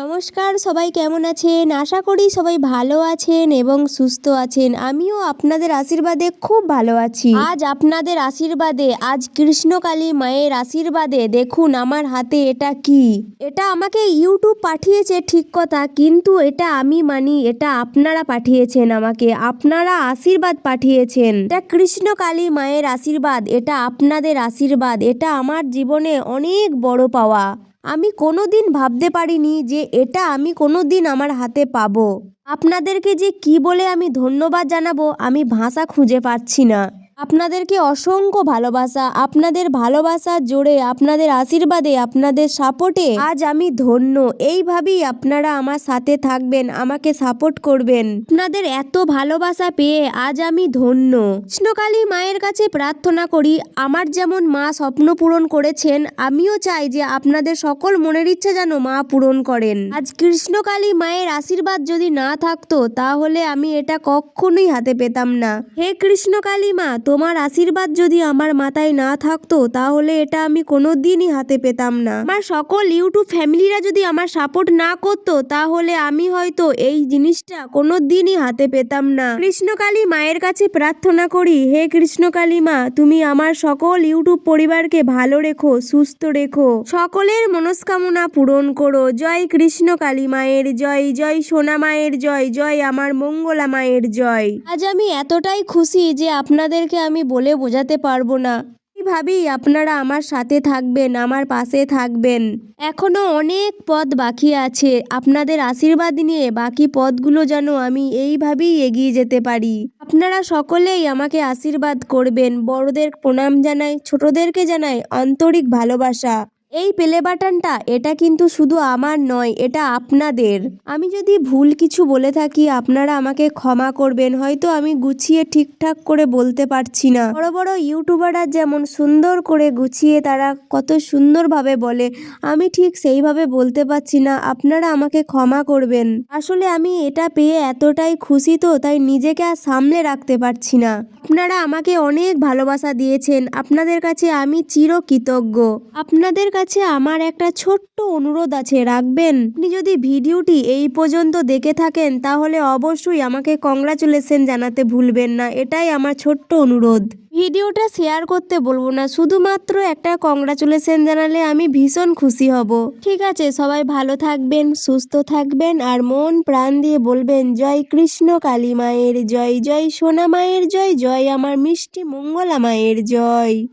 নমস্কার, সবাই কেমন আছেন? আশা করি সবাই ভালো আছেন এবং সুস্থ আছেন। আমিও আপনাদের আশীর্বাদে খুব ভালো আছি। আজ আপনাদের আশীর্বাদে, আজ কৃষ্ণকালী মায়ের আশীর্বাদে দেখুন আমার হাতে এটা কি। এটা আমাকে ইউটিউব পাঠিয়েছে ঠিক কথা, কিন্তু এটা আমি মানি, এটা আপনারা পাঠিয়েছেন আমাকে। আপনারা আশীর্বাদ পাঠিয়েছেন। এটা কৃষ্ণকালী মায়ের আশীর্বাদ, এটা আপনাদের আশীর্বাদ, এটা আমার জীবনে অনেক বড় পাওয়া। আমি কোনো দিন ভাবতে পারিনি যে এটা আমি কোনো দিন আমার হাতে পাবো। আপনাদেরকে যে কি বলে আমি ধন্যবাদ জানাব, আমি ভাষা খুঁজে পাচ্ছি না। আপনাদেরকে অসংখ্য ভালোবাসা, আপনাদের ভালোবাসার জোরে আপনাদের আশীর্বাদে, আপনাদের সাপোর্টে। আজ আমি ধন্য, এইভাবেই আপনারা আমার সাথে থাকবেন, আমাকে সাপোর্ট করবেন। আপনাদের এত ভালোবাসা পেয়ে আজ আমি ধন্য। কৃষ্ণকালী মায়ের কাছে প্রার্থনা করি, আমার যেমন মা স্বপ্ন পূরণ করেছেন, আমিও চাই যে আপনাদের সকল মনের ইচ্ছা যেন মা পূরণ করেন। আজ কৃষ্ণকালী মায়ের আশীর্বাদ যদি না থাকতো, তাহলে আমি এটা কখনোই হাতে পেতাম না। হে কৃষ্ণকালী মা তোমার আশীর্বাদ যদি আমার মাথায় না থাকতো, তাহলে এটা আমি কোনোদিনই হাতে পেতাম না। আমার সকল ইউটিউব ফ্যামিলিরা যদি আমার সাপোর্ট না করতো, তাহলে আমি হয়তো এই জিনিসটা কোনোদিনই হাতে পেতাম না। কৃষ্ণকালী মায়ের কাছে প্রার্থনা করি, হে কৃষ্ণকালী মা, তুমি আমার সকল ইউটিউব পরিবারকে ভালো রেখো, সুস্থ রেখো। সকলের মনস্কামনা পূরণ করো। জয় কৃষ্ণ কালী মায়ের জয় জয় সোনা মায়ের জয় জয় আমার মঙ্গলা মায়ের জয়। আজ আমি এতটাই খুশি যে আপনাদেরকে আমি বলে বোঝাতে পারব না। ভাবি আপনারা আমার সাথে থাকবেন, আমার পাশে থাকবেন? এখনও অনেক পদ বাকি আছে। আপনাদের আশীর্বাদ নিয়ে বাকি পদগুলো যেন আমি এইভাবেই এগিয়ে যেতে পারি। আপনারা সকলেই আমাকে আশীর্বাদ করবেন। বড়দের প্রণাম জানাই, ছোটদেরকে জানাই আন্তরিক ভালোবাসা। এই প্লে বাটনটা, এটা কিন্তু শুধু আমার নয়, এটা আপনাদের। আমি যদি ভুল কিছু বলে থাকি, আপনারা আমাকে ক্ষমা করবেন, হয়তো আমি গুছিয়ে ঠিকঠাক করে বলতে পারছি না। বড় বড় ইউটিউবাররা যেমন সুন্দর করে গুছিয়ে, তারা কত সুন্দরভাবে বলে, আমি ঠিক সেইভাবে বলতে পারছি না, আপনারা আমাকে ক্ষমা করবেন। আসলে আমি এটা পেয়ে এতটাই খুশি তো, তাই নিজেকে আর সামলে রাখতে পারছি না। আপনারা আমাকে অনেক ভালোবাসা দিয়েছেন, আপনাদের কাছে আমি চিরকৃতজ্ঞ। আপনাদের কাছে আমার একটা ছোট্ট অনুরোধ আছে, রাখবেন। আপনি যদি ভিডিওটি এই পর্যন্ত দেখে থাকেন, তাহলে অবশ্যই আমাকে কংগ্রাচুলেশন জানাতে ভুলবেন না। এটাই আমার ছোট্ট অনুরোধ। ভিডিওটা শেয়ার করতে বলব না, শুধুমাত্র একটা কংগ্রাচুলেশন জানালে আমি ভীষণ খুশি হব। ঠিক আছে, সবাই ভালো থাকবেন, সুস্থ থাকবেন, আর মন প্রাণ দিয়ে বলবেন, জয় কৃষ্ণ কালী মায়ের জয় জয় সোনা মায়ের জয় জয় আমার মিষ্টি মঙ্গলা মায়ের জয়।